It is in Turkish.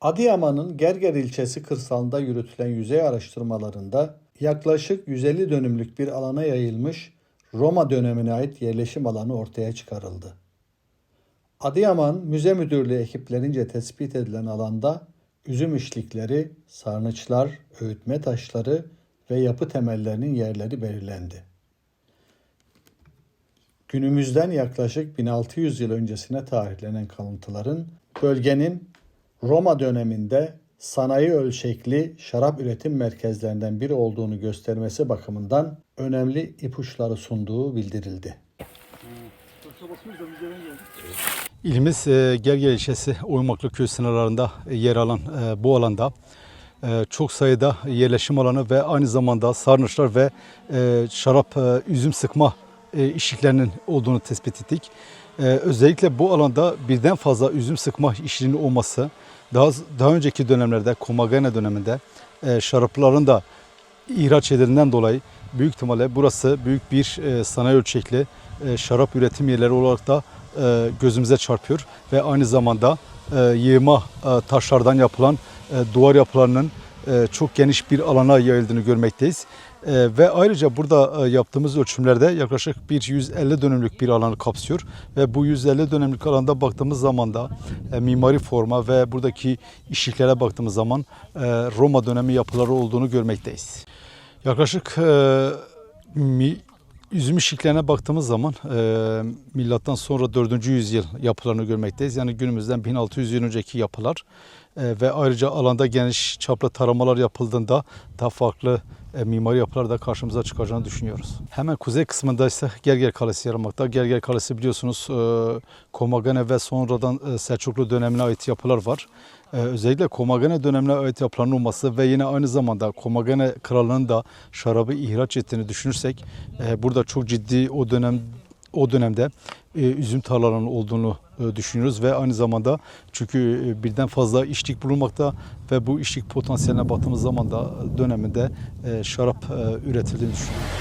Adıyaman'ın Gerger ilçesi kırsalında yürütülen yüzey araştırmalarında yaklaşık 150 dönümlük bir alana yayılmış Roma dönemine ait yerleşim alanı ortaya çıkarıldı. Adıyaman Müze Müdürlüğü ekiplerince tespit edilen alanda üzüm işlikleri, sarnıçlar, öğütme taşları ve yapı temellerinin yerleri belirlendi. Günümüzden yaklaşık 1600 yıl öncesine tarihlenen kalıntıların bölgenin Roma döneminde sanayi ölçekli şarap üretim merkezlerinden biri olduğunu göstermesi bakımından önemli ipuçları sunduğu bildirildi. İlimiz e, Gerger ilçesi Oymaklı köy sınırlarında e, yer alan e, bu alanda çok sayıda yerleşim alanı ve aynı zamanda sarnıçlar ve şarap üzüm sıkma işliklerinin olduğunu tespit ettik. Özellikle bu alanda birden fazla üzüm sıkma işliğinin olması daha daha önceki dönemlerde Komagene döneminde e, şarapların da ihraç edildiğinden dolayı büyük ihtimalle burası büyük bir e, sanayi ölçekli e, şarap üretim yerleri olarak da e, gözümüze çarpıyor. Ve aynı zamanda e, yığma e, taşlardan yapılan e, duvar yapılarının çok geniş bir alana yayıldığını görmekteyiz. E, ve ayrıca burada e, yaptığımız ölçümlerde yaklaşık bir 150 dönümlük bir alanı kapsıyor ve bu 150 dönümlük alanda baktığımız zaman da e, mimari forma ve buradaki işliklere baktığımız zaman e, Roma dönemi yapıları olduğunu görmekteyiz. Yaklaşık e, mi, üzüm işliklerine baktığımız zaman e, milattan sonra 4. yüzyıl yapılarını görmekteyiz. Yani günümüzden 1600 yıl önceki yapılar E, ve ayrıca alanda geniş çaplı taramalar yapıldığında daha farklı e, mimari yapılar da karşımıza çıkacağını düşünüyoruz. Hemen kuzey kısmında ise Gerger Kalesi yer almakta. Gerger Kalesi biliyorsunuz e, Komagene ve sonradan e, Selçuklu dönemine ait yapılar var. Ee, özellikle Komagene dönemine ait yapıların olması ve yine aynı zamanda Komagene krallığının da şarabı ihraç ettiğini düşünürsek e, burada çok ciddi o dönem o dönemde e, üzüm tarlalarının olduğunu e, düşünüyoruz ve aynı zamanda çünkü e, birden fazla işlik bulunmakta ve bu işlik potansiyeline baktığımız zaman da döneminde e, şarap e, üretildiğini düşünüyoruz.